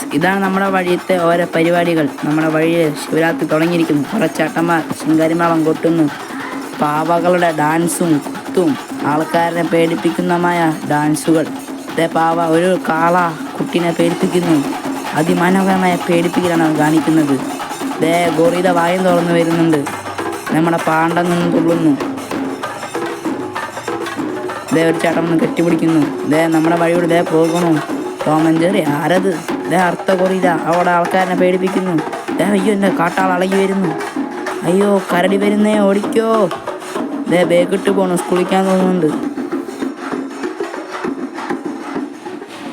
Guys ഇതാണ് നമ്മുടെ വഴിയത്തെ ഓരോ പരിപാടികൾ. നമ്മുടെ വഴിയിൽ ശിവരാത്രി തുടങ്ങിയിരിക്കുന്നു. കുറേ ചേട്ടന്മാർ ശൃംഗാരിമേളം കൊട്ടുന്നു പാവകളുടെ ഡാൻസും കുത്തും ആൾക്കാരനെ പേടിപ്പിക്കുന്നമായ ഡാൻസുകൾ. ഇതേ പാവ ഒരു കാള കുട്ടീനെ പേടിപ്പിക്കുന്നു. അതിമനോഹരമായ പേടിപ്പിക്കലാണ് കാണിക്കുന്നത്. ദേ ഗോറിത വായം തുറന്നു വരുന്നുണ്ട്. നമ്മുടെ പാണ്ഡം നിന്ന് തുള്ളുന്നു. ദേ ഒരു ചേട്ടൻ കെട്ടിപ്പിടിക്കുന്നു. ദേ നമ്മുടെ വഴിയോട് ദേ പോകണു. ടോമഞ്ചേറി ആരത്? ദേ അർത്ഥ കൊറിയില്ല അവിടെ ആൾക്കാരനെ പേടിപ്പിക്കുന്നു. ദേ അയ്യോ എന്റെ കാട്ടാൾ അളകി വരുന്നു. അയ്യോ കരടി വരുന്നേ ഓടിക്കോ. ദേ ബേക്കിട്ട് പോണു സ്കൂളിക്കാൻ തോന്നുന്നുണ്ട്.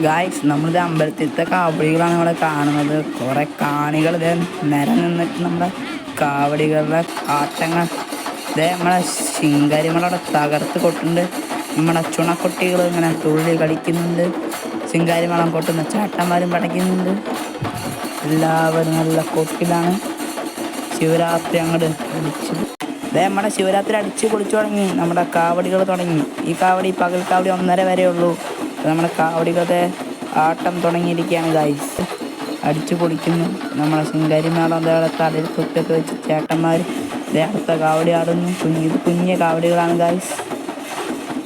ഗായ്സ് നമ്മളിത് അമ്പലത്തിലത്തെ കാവടികളാണ് ഇവിടെ കാണുന്നത്. കുറെ കാണികൾ ഇതേ നിര നിന്നിട്ട് നമ്മുടെ കാവടികളുടെ ആട്ടങ്ങൾ ഇതേ നമ്മളെ ശിങ്കാരിമലവിടെ തകർത്ത് കൊട്ടുണ്ട്. നമ്മുടെ ചുണക്കുട്ടികൾ ഇങ്ങനെ തുള്ളി കളിക്കുന്നുണ്ട്. ശിങ്കാരിമളം കൊട്ടുന്ന ചാട്ടന്മാരും പടയ്ക്കുന്നുണ്ട് എല്ലാവരും നല്ല കൊട്ടിലാണ്. ശിവരാത്രി അങ്ങോട്ട് അടിച്ചു. നമ്മുടെ ശിവരാത്രി അടിച്ച് പൊളിച്ചു തുടങ്ങി. നമ്മുടെ കാവടികൾ തുടങ്ങി. ഈ കാവടി പകൽ കാവടി ഒന്നര വരെ ഉള്ളൂ. നമ്മുടെ കാവടികളുടെ ആട്ടം തുടങ്ങിയിരിക്കുകയാണ് ഗൈസ് അടിച്ചു പൊളിക്കുന്നു. നമ്മുടെ ശിങ്കാരി മേളം അതേപോലെ തലയിൽ കുത്തൊക്കെ വെച്ച് ചേട്ടന്മാർ ദേഹത്തെ കാവടി ആടുന്നു. കുഞ്ഞ് കുഞ്ഞ കാവടികളാണ് ഗായ്സ്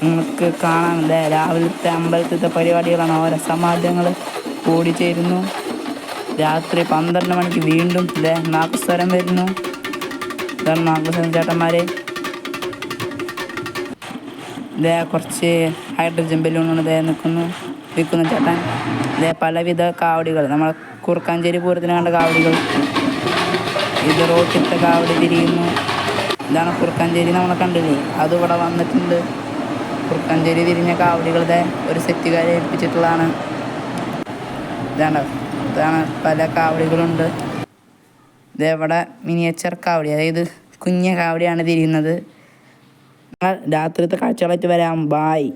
നമുക്ക് കാണാൻ രാവിലത്തെ അമ്പലത്തിലത്തെ പരിപാടികളാണ് ഓരോ സമാജങ്ങൾ കൂടിച്ചേരുന്നു. രാത്രി പന്ത്രണ്ട് മണിക്ക് വീണ്ടും നാഗസ്വരം വരുന്നു. ഇതാണ് നാഗസ്വരം ചേട്ടന്മാരെ. ദേ കുറച്ച് ഹൈഡ്രജൻ ബലൂണാണ് ദേ നിൽക്കുന്നു. വിൽക്കുന്ന ചേട്ടൻ. ഇതേ പലവിധ കാവടികൾ. നമ്മളെ കുറുക്കാഞ്ചേരി പൂരത്തിന് കണ്ട കാവടികൾ. ഇത് റോട്ടിലത്തെ കാവടി തിരിയുന്നു. ഇതാണ് കുറുക്കാഞ്ചേരി നമ്മളെ കണ്ടില്ലേ? അതിവിടെ വന്നിട്ടുണ്ട്. കുറുക്കാഞ്ചേരി തിരിഞ്ഞ കാവടികളുടെ ഒരു സെറ്റുകാരെ ഏൽപ്പിച്ചിട്ടുള്ളതാണ്. ഇതാണ് ഇതാണ് പല കാവടികളുണ്ട്. ഇതേവിടെ മിനിയേച്ചർ കാവടി അതായത് കുഞ്ഞ കാവടിയാണ് തിരിയുന്നത് രാത്രിത്തെ കാഴ്ചകളായിട്ട് വരാം. ബായ്